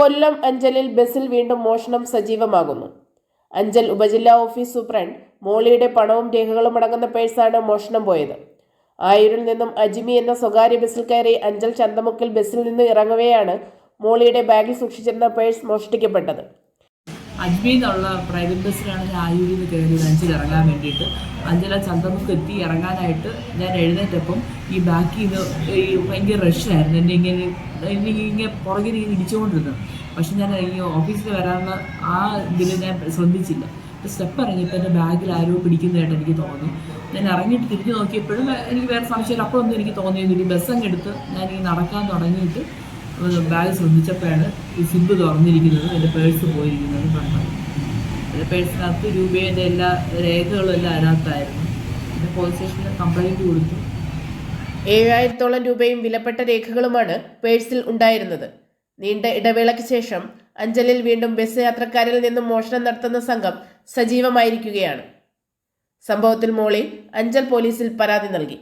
കൊല്ലം അഞ്ചലിൽ ബസ്സിൽ വീണ്ടും മോഷണം സജീവമാകുന്നു. അഞ്ചൽ ഉപജില്ലാ ഓഫീസ് സൂപ്രണ്ട് മോളിയുടെ പണവും രേഖകളും അടങ്ങുന്ന പേഴ്സാണ് മോഷണം പോയത്. ആയൂരിൽ നിന്നും അജിമി എന്ന സ്വകാര്യ ബസ്സിൽ കയറി അഞ്ചൽ ചന്തമുക്കിൽ ബസ്സിൽ നിന്ന് ഇറങ്ങവെയാണ് മോളിയുടെ ബാഗിൽ സൂക്ഷിച്ചിരുന്ന പേഴ്സ് മോഷ്ടിക്കപ്പെട്ടത്. അജ്മീർ നിന്നുള്ള പ്രൈവറ്റ് ബസ്സിലാണ് ഞാൻ ആയൂരിൽ നിന്ന് കയറിയത് അഞ്ചിൽ ഇറങ്ങാൻ വേണ്ടിയിട്ട്. അഞ്ചല ചന്തമുക്ക് എത്തി ഇറങ്ങാനായിട്ട് ഞാൻ എഴുന്നേറ്റപ്പം ഈ ബാക്കിൽ നിന്ന് ഈ ഭയങ്കര റഷായിരുന്നു എന്നെ ഇങ്ങനെ എന്നെ ഇങ്ങനെ പുറകിൽ ഇങ്ങനെ ഇടിച്ചുകൊണ്ടിരുന്നു. പക്ഷെ ഞാൻ ഈ ഓഫീസിൽ വരാനുള്ള ആ ഇതിൽ ഞാൻ ശ്രദ്ധിച്ചില്ല. സ്റ്റെപ്പ് ഇറങ്ങിയപ്പോൾ എന്റെ ബാഗിൽ ആരോ പിടിക്കുന്നതായിട്ട് എനിക്ക് തോന്നി ഞാൻ ഇറങ്ങിയിട്ട് തിരിഞ്ഞു നോക്കിയപ്പോഴും എനിക്ക് വേറെ സംശയം അപ്പോഴൊന്നും എനിക്ക് തോന്നിയൊന്നുമില്ല ഈ ബസ് അങ്ങ് എടുത്ത് ഞാൻ ഈ നടക്കാൻ തുടങ്ങിയിട്ട് ബാഗ് ശ്രദ്ധിച്ചപ്പോഴാണ് ഈ സിബ് തുറന്നിരിക്കുന്നത് എന്റെ പേഴ്സ് പോയിരിക്കുന്നത് കണ്ടത്. എന്റെ പേഴ്സിനകത്ത് രൂപയുടെ എല്ലാ രേഖകളും എല്ലാം അതിനകത്തായിരുന്നു. പിന്നെ പോലീസ് സ്റ്റേഷനിൽ കംപ്ലൈന്റ് കൊടുത്തു. ഏഴായിരത്തോളം രൂപയും വിലപ്പെട്ട രേഖകളുമാണ് പേഴ്സിൽ ഉണ്ടായിരുന്നത്. നീണ്ട ഇടവേളയ്ക്ക് ശേഷം അഞ്ചലിൽ വീണ്ടും ബസ് യാത്രക്കാരിൽ നിന്നും മോഷണം നടത്തുന്ന സംഘം സജീവമായിരിക്കുകയാണ്. സംഭവത്തിൽ മോളി അഞ്ചൽ പോലീസിൽ പരാതി നൽകി.